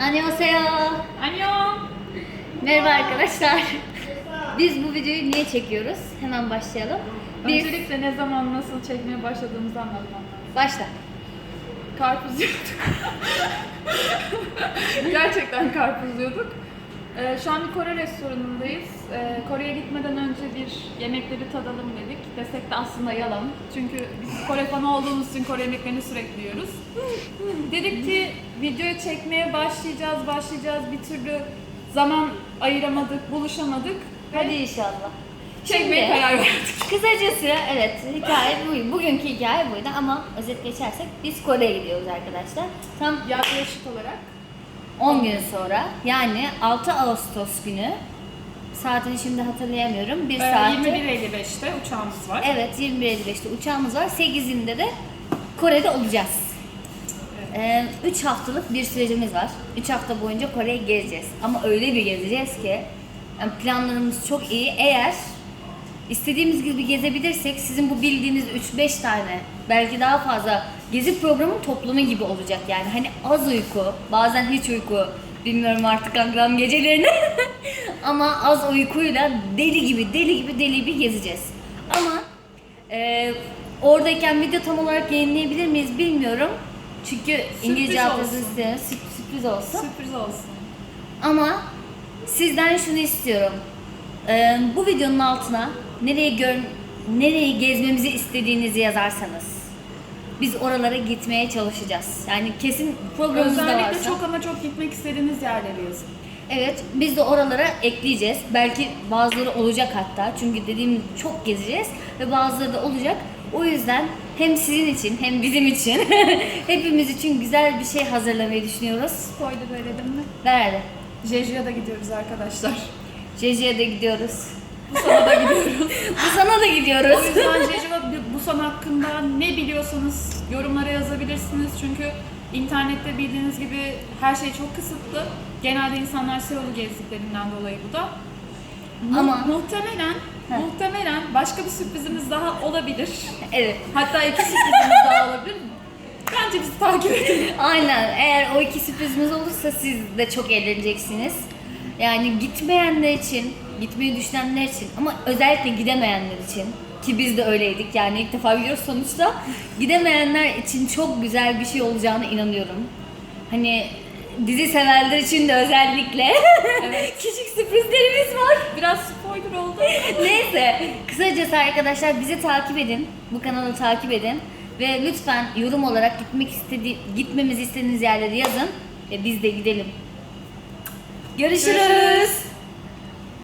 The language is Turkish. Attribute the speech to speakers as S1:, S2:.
S1: Annyeonghaseyo.
S2: Annyeong.
S1: Merhaba arkadaşlar. Biz bu videoyu niye çekiyoruz? Hemen başlayalım. Biz
S2: Öncelikle ne zaman nasıl çekmeye başladığımızı anlatmam lazım.
S1: başla.
S2: Karpuz yiyorduk. Gerçekten karpuz yiyorduk. Ee, şu an bir Kore restoranındayız. Ee, Kore'ye gitmeden önce bir yemekleri tadalım dedik. Desek de aslında yalan. Çünkü biz Kore fanı olduğumuz için Kore yemeklerini sürekli yiyoruz. Dedik ki videoyu çekmeye başlayacağız, başlayacağız. Bir türlü zaman ayıramadık, buluşamadık.
S1: Hadi inşallah.
S2: çekmeye
S1: Şimdi-
S2: karar verdik.
S1: Kısacası evet hikaye buydu. Bugünkü hikaye buydu ama özet geçersek biz Kore'ye gidiyoruz arkadaşlar. Tam
S2: Yaklaşık olarak
S1: 10 gün sonra yani 6 Ağustos günü saatini şimdi hatırlayamıyorum. Bir
S2: Ee,
S1: saati.
S2: 21.55'te uçağımız var.
S1: Evet 21.55'te uçağımız var. 8'inde de Kore'de olacağız. 3 haftalık bir sürecimiz var. 3 hafta boyunca Kore'yi gezeceğiz. Ama öyle bir gezeceğiz ki yani planlarımız çok iyi. Eğer istediğimiz gibi gezebilirsek sizin bu bildiğiniz 3-5 tane belki daha fazla gezi programın toplamı gibi olacak yani. Hani az uyku, bazen hiç uyku, bilmiyorum artık hangi gecelerini ama az uykuyla deli gibi deli gibi deli gibi gezeceğiz. Ama e, oradayken video tam olarak yayınlayabilir miyiz bilmiyorum. Çünkü İngilizce
S2: olsun.
S1: altyazı isteyen sürp- sürpriz olsun.
S2: Sürpriz olsun.
S1: Ama sizden şunu istiyorum. Ee, bu videonun altına nereye gör nereyi gezmemizi istediğinizi yazarsanız biz oralara gitmeye çalışacağız. Yani kesin programımızda
S2: Özellikle
S1: varsa.
S2: çok ama çok gitmek istediğiniz yerleri yazın.
S1: Evet, biz de oralara ekleyeceğiz. Belki bazıları olacak hatta. Çünkü dediğim çok gezeceğiz ve bazıları da olacak. O yüzden hem sizin için hem bizim için hepimiz için güzel bir şey hazırlamayı düşünüyoruz.
S2: Spoiler verelim mi?
S1: Nerede?
S2: Jeju'ya da gidiyoruz arkadaşlar.
S1: Jeju'ya da gidiyoruz.
S2: Busan'a da gidiyoruz.
S1: Bu sana da gidiyoruz.
S2: o yüzden Jeju ve Busan hakkında ne biliyorsanız yorumlara yazabilirsiniz. Çünkü internette bildiğiniz gibi her şey çok kısıtlı. Genelde insanlar Seul'u gezdiklerinden dolayı bu da. Mu-
S1: Ama-
S2: muhtemelen
S1: Heh.
S2: muhtemelen başka bir sürprizimiz daha olabilir.
S1: Evet.
S2: Hatta iki sürprizimiz daha olabilir. Bence bizi takip edin.
S1: Aynen. Eğer o iki sürprizimiz olursa siz de çok eğleneceksiniz. Yani gitmeyenler için, gitmeyi düşünenler için ama özellikle gidemeyenler için ki biz de öyleydik yani ilk defa gidiyoruz sonuçta. Gidemeyenler için çok güzel bir şey olacağına inanıyorum. Hani dizi severler için de özellikle
S2: Evet.
S1: küçük sürprizlerimiz var.
S2: Biraz spoiler oldu.
S1: Neyse, kısacası arkadaşlar bizi takip edin. Bu kanalı takip edin. Ve lütfen yorum olarak gitmek istedi gitmemizi istediğiniz yerleri yazın ve biz de gidelim. Görüşürüz.
S2: Görüşürüz.